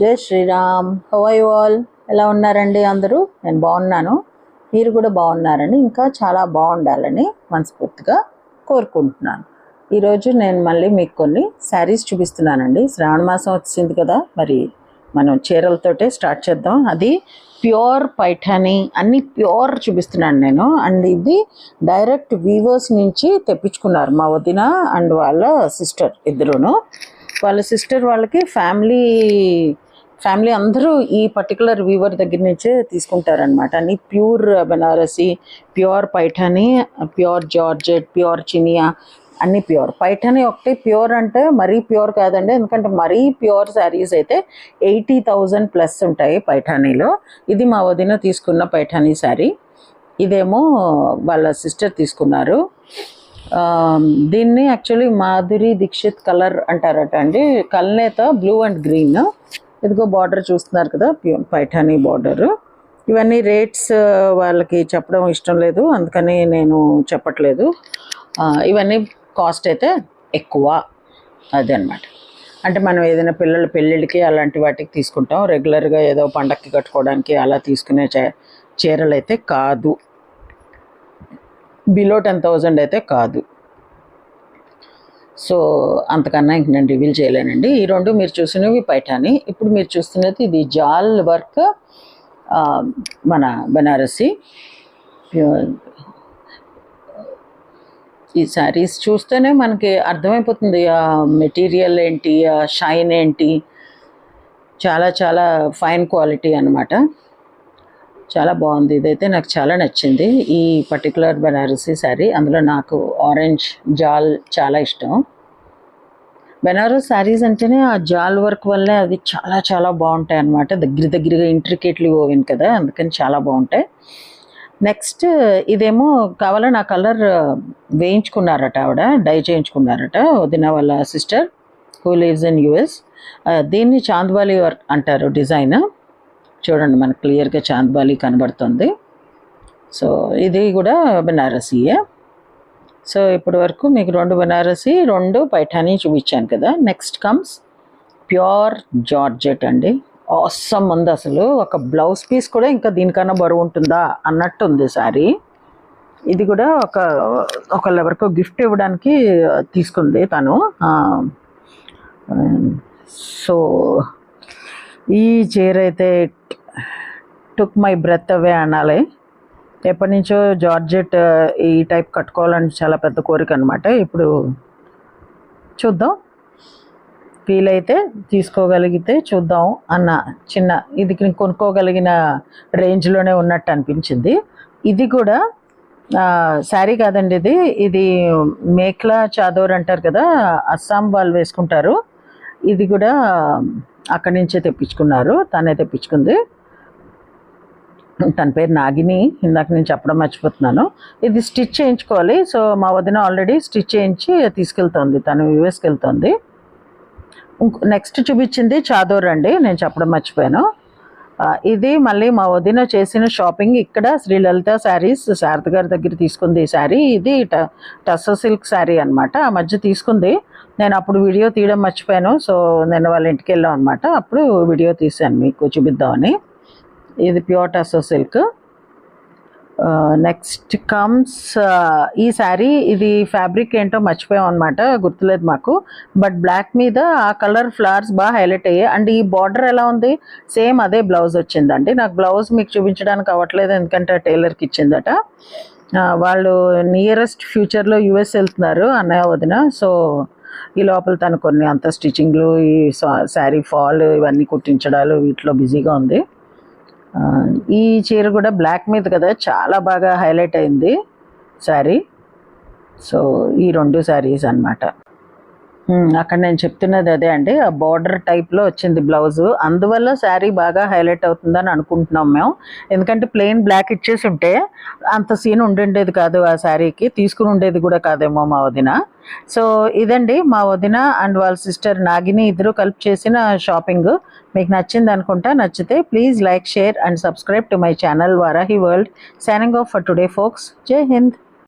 జై శ్రీరామ్. హవై వాల్ ఎలా ఉన్నారండి అందరూ? నేను బాగున్నాను. మీరు కూడా బాగున్నారని ఇంకా చాలా బాగుండాలని మనస్ఫూర్తిగా కోరుకుంటున్నాను. ఈరోజు నేను మళ్ళీ మీకు కొన్ని శారీస్ చూపిస్తున్నానండి. శ్రావణ మాసం వచ్చింది కదా మరి మనం చీరలతోటే స్టార్ట్ చేద్దాం. అది ప్యూర్ పైఠాని అన్ని ప్యూర్ చూపిస్తున్నాను నేను. అండ్ ఇది డైరెక్ట్ వీవర్స్ నుంచి తెప్పించుకున్నారు మా వదిన అండ్ వాళ్ళ సిస్టర్ ఇద్దరును. వాళ్ళ సిస్టర్ వాళ్ళకి ఫ్యామిలీ ఫ్యామిలీ అందరూ ఈ పర్టికులర్ వీవర్ దగ్గర నుంచే తీసుకుంటారనమాట అని pure Banarasi pure Paithani pure georgette pure Chiniya అన్ని ప్యూర్. పైఠాని ఒకటి ప్యూర్ అంటే మరీ ప్యూర్ కాదండి. ఎందుకంటే మరీ ప్యూర్ శారీస్ అయితే ఎయిటీ థౌజండ్ ప్లస్ ఉంటాయి పైఠానీలో. ఇది మా వదిన తీసుకున్న పైఠానీ శారీ. ఇదేమో వాళ్ళ సిస్టర్ తీసుకున్నారు. దీన్ని యాక్చువల్లీ మాధురి దీక్షిత్ కలర్ అంటారట అండి. Kalnetha blue and green. ఇదిగో బార్డర్ చూస్తున్నారు కదా ప్యూ- పైఠానీ బార్డర్ ఇవన్నీ రేట్స్ వాళ్ళకి చెప్పడం ఇష్టం లేదు అందుకని నేను చెప్పట్లేదు. ఇవన్నీ కాస్ట్ అయితే ఎక్కువ అదనమాట అంటే మనం ఏదైనా పిల్లల పెళ్ళిళ్ళకి అలాంటి వాటికి తీసుకుంటాం. రెగ్యులర్గా ఏదో పండక్కి కట్టుకోవడానికి అలా తీసుకునే చీరలు అయితే కాదు. బిలో టెన్ థౌజండ్ అయితే కాదు. సో అంతకన్నా ఇంక నేను రివీల్ చేయలేనండి. ఈ రెండు మీరు చూసినవి పైఠాని. ఇప్పుడు మీరు చూస్తున్నది ఇది జాల్ వర్క్ మన బనారసి. ఈ శారీస్ చూస్తేనే మనకి అర్థమైపోతుంది ఆ మెటీరియల్ ఏంటి ఆ షైన్ ఏంటి. చాలా చాలా ఫైన్ క్వాలిటీ అనమాట చాలా బాగుంది. ఇదైతే నాకు చాలా నచ్చింది. ఈ పర్టికులర్ బనారసీ శారీ అందులో నాకు ఆరెంజ్ జాల్ చాలా ఇష్టం. బెనారస్ శారీస్ అంటేనే ఆ జాల్ వర్క్ వల్లే అవి చాలా చాలా బాగుంటాయి అన్నమాట. దగ్గర దగ్గరగా ఇంట్రికేట్లీ ఓవెన్ కదా అందుకని చాలా బాగుంటాయి. నెక్స్ట్ ఇదేమో కావాలని ఆ కలర్ వేయించుకున్నారట ఆవిడ డై చేయించుకున్నారట వదిన వాళ్ళ sister who lives in US దీన్ని చాంద్వాలి వర్క్ అంటారు డిజైన్. చూడండి మనకు క్లియర్గా చాంద్బాలి కనబడుతుంది. సో ఇది కూడా బెనారసీయే సో ఇప్పటి వరకు మీకు రెండు బనారసి రెండు పైఠానీ చూపించాను కదా. నెక్స్ట్ కమ్స్ ప్యూర్ జార్జెట్ అండి. ఆసమ్ ఉంది అసలు. ఒక బ్లౌజ్ పీస్ కూడా ఇంకా దీనికన్నా బరువు ఉంటుందా అన్నట్టు ఉంది సారీ. ఇది కూడా ఒక ఒకళ్ళ వరకు గిఫ్ట్ ఇవ్వడానికి తీసుకుంది తను. సో ఈ చీర అయితే టుక్ మై బ్రెత్ అవే అనాలి. ఎప్పటి నుంచో జార్జెట్ ఈ టైప్ కట్టుకోవాలని చాలా పెద్ద కోరిక అనమాట ఇప్పుడు చూద్దాం. వీలైతే తీసుకోగలిగితే చూద్దాం అన్న చిన్న ఇది కొనుక్కోగలిగిన రేంజ్లోనే ఉన్నట్టు అనిపించింది. ఇది కూడా శారీ కాదండి ఇది. ఇది మేక్లా చాదోర్ అంటారు కదా అస్సాం వాళ్ళు వేసుకుంటారు. ఇది కూడా అక్కడి నుంచే తెప్పించుకున్నారు తనే తెప్పించుకుంది. తన పేరు నాగిని. ఇందాక నేను చెప్పడం మర్చిపోతున్నాను. ఇది స్టిచ్ చేయించుకోవాలి. సో మా వదిన ఆల్రెడీ స్టిచ్ చేయించి తీసుకెళ్తుంది. తను యూఎస్కి వెళ్తుంది. నెక్స్ట్ చూపించింది చాదోర్ అండి. నేను చెప్పడం మర్చిపోయాను. ఇది మళ్ళీ మా వదిన చేసిన షాపింగ్ ఇక్కడ శ్రీలలిత శారీస్ శారద గారి దగ్గర తీసుకుంది ఈ శారీ ఇది ట టస్సో సిల్క్ శారీ అనమాట ఆ మధ్య తీసుకుంది. నేను అప్పుడు వీడియో తీయడం మర్చిపోయాను. సో నేను వాళ్ళ ఇంటికి వెళ్ళాం అనమాట అప్పుడు వీడియో తీశాను మీకు చూపిద్దామని. ఇది pure Tussar silk next comes ఈ శారీ ఇది ఫ్యాబ్రిక్ ఏంటో మర్చిపోయాం అనమాట గుర్తులేదు మాకు. బట్ బ్లాక్ మీద ఆ కలర్ ఫ్లవర్స్ బాగా హైలైట్ అయ్యాయి. అండ్ ఈ బార్డర్ ఎలా ఉంది? సేమ్ అదే బ్లౌజ్ వచ్చిందండి. నాకు బ్లౌజ్ మీకు చూపించడానికి అవ్వట్లేదు ఎందుకంటే టైలర్కి ఇచ్చిందట. వాళ్ళు నియరెస్ట్ ఫ్యూచర్లో యుఎస్ వెళ్తున్నారు అన్నయ్య వదిన. సో ఈ లోపల తను కొన్ని అంత స్టిచ్చింగ్లు ఈ శారీ ఫాల్ ఇవన్నీ కుట్టించడాలు వీటిలో బిజీగా ఉంది. ఈ చీర కూడా బ్లాక్ మీద కదా చాలా బాగా హైలైట్ అయింది శారీ సో ఈ రెండు శారీస్ అన్నమాట. అక్కడ నేను చెప్తున్నది అదే అండి. ఆ బార్డర్ టైప్లో వచ్చింది బ్లౌజ్ అందువల్ల శారీ బాగా హైలైట్ అవుతుందని అనుకుంటున్నాం మేము. ఎందుకంటే ప్లెయిన్ బ్లాక్ ఇచ్చేసి ఉంటే అంత సీన్ ఉండిండేది కాదు ఆ శారీకి తీసుకుని ఉండేది కూడా కాదేమో మా వదిన. సో ఇదండి మా వదిన అండ్ వాళ్ళ సిస్టర్ నాగిని ఇద్దరు కలిపి చేసిన షాపింగ్ మీకు నచ్చింది అనుకుంటా నచ్చితే please like share and subscribe to my channel Varahi world signing off for today folks Jai Hind